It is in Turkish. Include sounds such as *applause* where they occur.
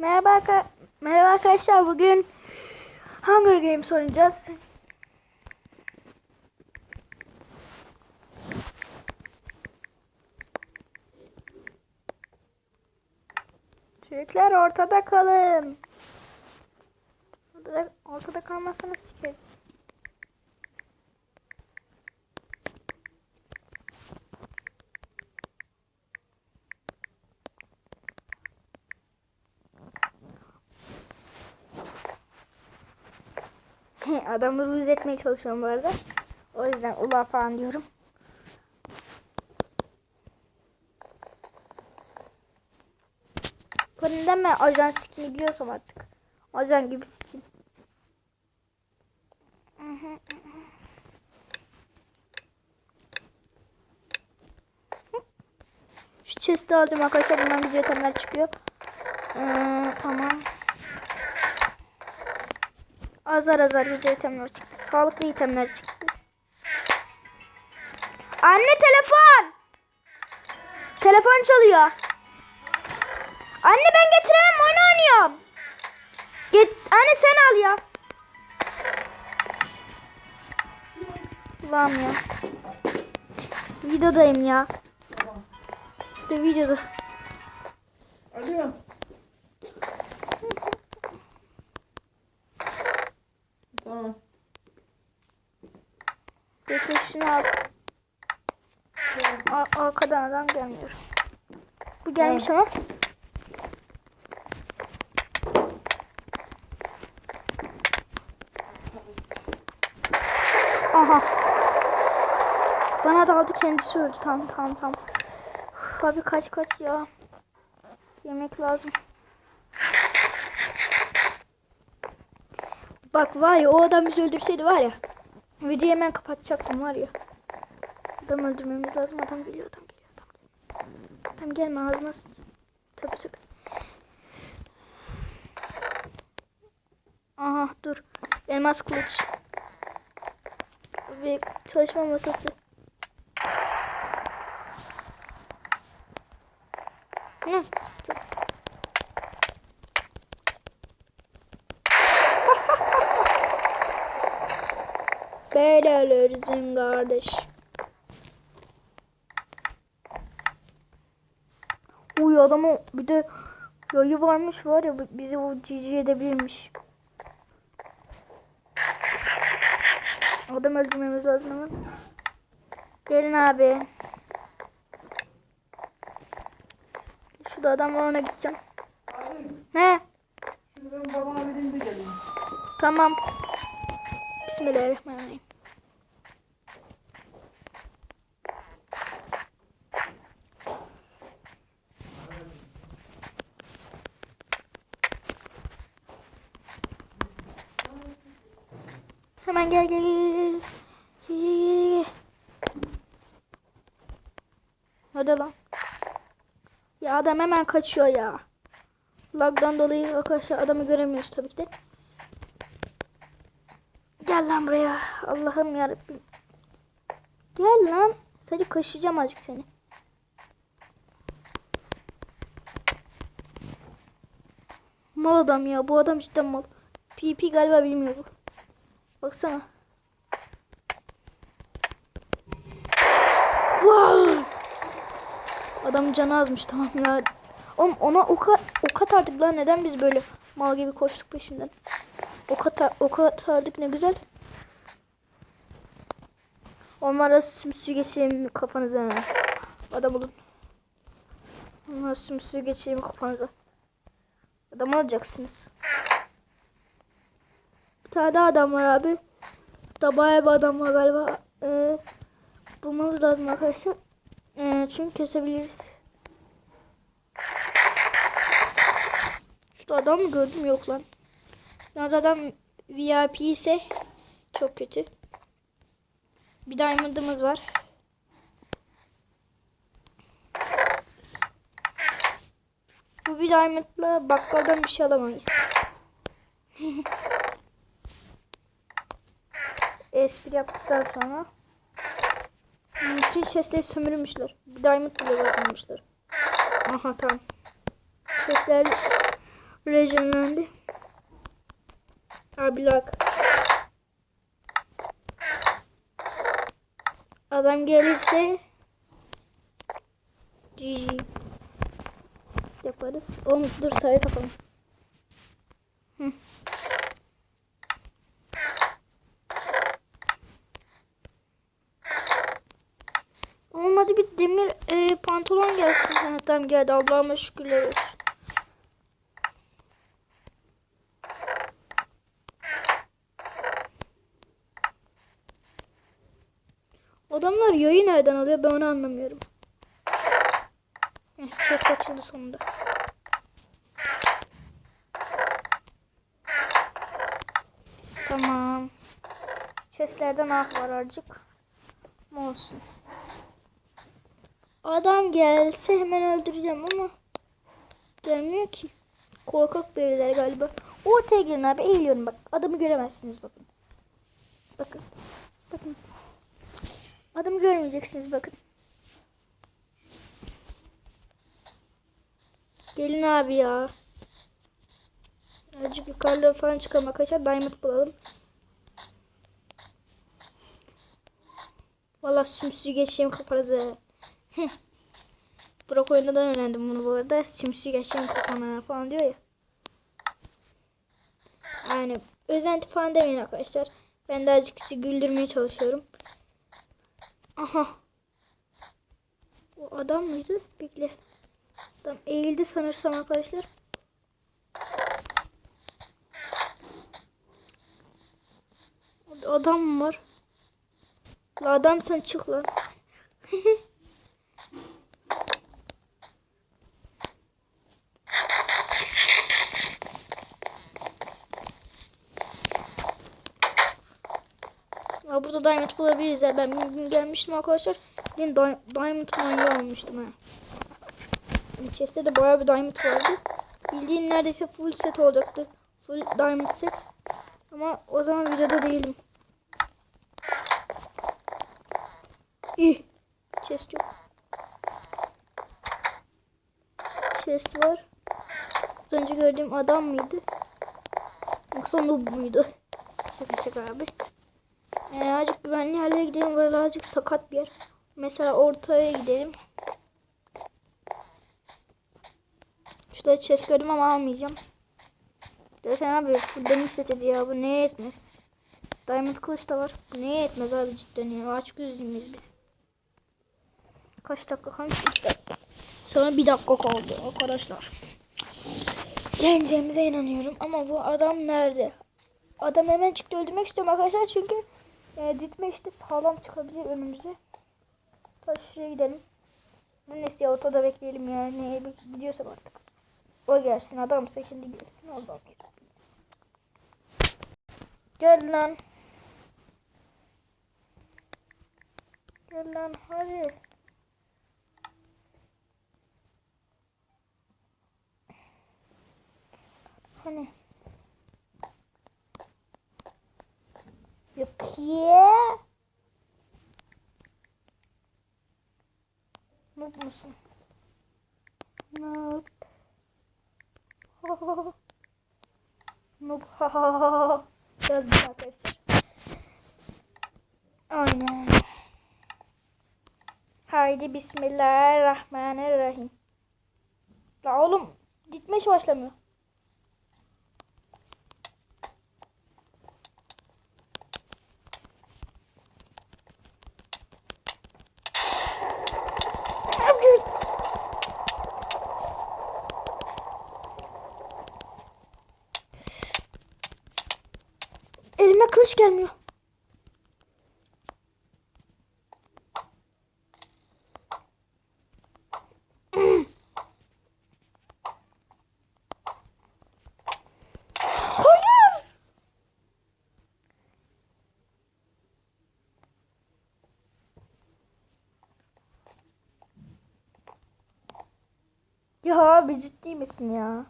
Merhaba, merhaba arkadaşlar. Bugün Hunger Games oynayacağız. Çocuklar ortada kalın. Ortada, ortada kalmazsanız sikerim. Adamları uyuz etmeye çalışıyorum bu arada. O yüzden ula falan diyorum. Neden ben ajan skin'i biliyorsam artık. Ajan gibi skin. Şu chest'i alacağım arkadaşlar. Bundan güzel itemler çıkıyor. Ee, tamam. Azar azar güzel itemler çıktı. Sağlıklı itemler çıktı. Anne telefon. Telefon çalıyor. Anne ben getiremem oyun oynuyorum. Get Anne sen al ya. Ulan ya. Videodayım ya. De videoda. Alo. Tamam. Şunu al. Ar- arkadan adam gelmiyor. Bu gelmiş ama. Aha. Bana daldı kendisi öldü. Tamam tamam tamam. Uf, abi kaç kaç ya. Yemek lazım. Bak var ya o adam bizi öldürseydi var ya. Videoyu hemen kapatacaktım var ya. Adam öldürmemiz lazım. Adam geliyor adam geliyor adam geliyor. Adam gelme ağzına. Tabi tabi. Aha dur. Elmas kılıç. Ve çalışma masası. Hı. Böyle ölürsün kardeş. Uy adamı bir de yayı varmış var ya bizi o cici edebilirmiş. Adam öldürmemiz lazım hemen. Gelin abi. Şurada adam var ona gideceğim. Ne? şunu ben babana vereyim de geleyim. Tamam. Bismillahirrahmanirrahim. Hemen gel. Hadi lan. Ya adam hemen kaçıyor ya. Lagdan dolayı arkadaşlar adamı göremiyoruz tabii ki de. Gel lan buraya. Allah'ım yarabbim. Gel lan. Sadece kaşıyacağım azıcık seni. Mal adam ya. Bu adam cidden mal. PP galiba bilmiyor bu. Baksana. Adam canı azmış tamam ya. Oğlum ona ok, ok atardık lan. Neden biz böyle mal gibi koştuk peşinden? Ok, atar, ok atardık ne güzel. Onlara sümsü geçireyim kafanıza. Adam olun. Onlara sümsü geçireyim kafanıza. Adam olacaksınız. Bir tane daha adam var abi. Hatta bir adam var galiba. Ee, bulmamız lazım arkadaşlar. Ee, çünkü kesebiliriz. Şu adam mı gördüm yok lan. Yalnız adam VIP ise çok kötü. Bir diamond'ımız var. Bu bir diamond'la bakkaldan bir şey alamayız. *laughs* Espri yaptıktan sonra bütün chestleri sömürmüşler. Bir diamond bile bırakmamışlar. Aha tamam. Chestler Rejimlendi. Abi lak. Adam gelirse GG yaparız. Oğlum dur sayı kapalım. Hı. Oğlum hadi bir demir e, pantolon gelsin. Ha, tamam geldi Allah'ıma şükürler olsun. Adamlar yayı nereden alıyor ben onu anlamıyorum. Heh, chest açıldı sonunda. Tamam. Chestlerden ah var azıcık. Olsun. Adam gelse hemen öldüreceğim ama gelmiyor ki. Korkak biriler galiba. Ortaya girin abi eğiliyorum bak. Adamı göremezsiniz bakın. Bakın. Bakın. Adamı görmeyeceksiniz bakın. Gelin abi ya. Azıcık yukarılara falan çıkalım arkadaşlar. Diamond bulalım. Valla sümsüzü geçeyim kafanıza. Heh. Burak oyundan öğrendim bunu bu arada. Sümsüzü geçeyim kafana falan diyor ya. Yani özenti falan demeyin arkadaşlar. Ben de azıcık sizi güldürmeye çalışıyorum. Aha. O adam mıydı? Bekle. Adam eğildi sanırsam arkadaşlar. Adam mı var? La adam sen çık lan. *laughs* burada diamond bulabiliriz ya. Ben bir gün gelmiştim arkadaşlar. Di- diamond manyağı olmuştum ha. Chest'te de bayağı bir diamond vardı. Bildiğin neredeyse full set olacaktı. Full diamond set. Ama o zaman videoda değilim. İyi. Chest yok. Chest var. Az önce gördüğüm adam mıydı? Yoksa noob muydu? *laughs* Şaka şaka abi. Ee, azıcık güvenli yerlere gidelim. Burada azıcık sakat bir yer. Mesela ortaya gidelim. Şurada chest gördüm ama almayacağım. Zaten abi full demir seti ya. Bu neye yetmez? Diamond kılıç da var. Bu neye yetmez abi cidden ya. Aç gözlüyüz biz. Kaç dakika kalmış? Bir dakika. Sana bir dakika kaldı arkadaşlar. Yeneceğimize inanıyorum ama bu adam nerede? Adam hemen çıktı öldürmek istiyorum arkadaşlar çünkü e, işte sağlam çıkabilir önümüze. Ta şuraya gidelim. Neyse ya ortada bekleyelim ya. Neye gidiyorsam artık. O gelsin adam kendi gelsin Allah'ım yarabbim. Gel lan. Gel lan hadi. Hani? Yok ya. Noob musun? Noob. Noob. Yazdım arkadaşlar. Aynen. Haydi Bismillahirrahmanirrahim. La oğlum gitme hiç başlamıyor. Abi. Kılıç gelmiyor. Ya abi ciddi misin ya?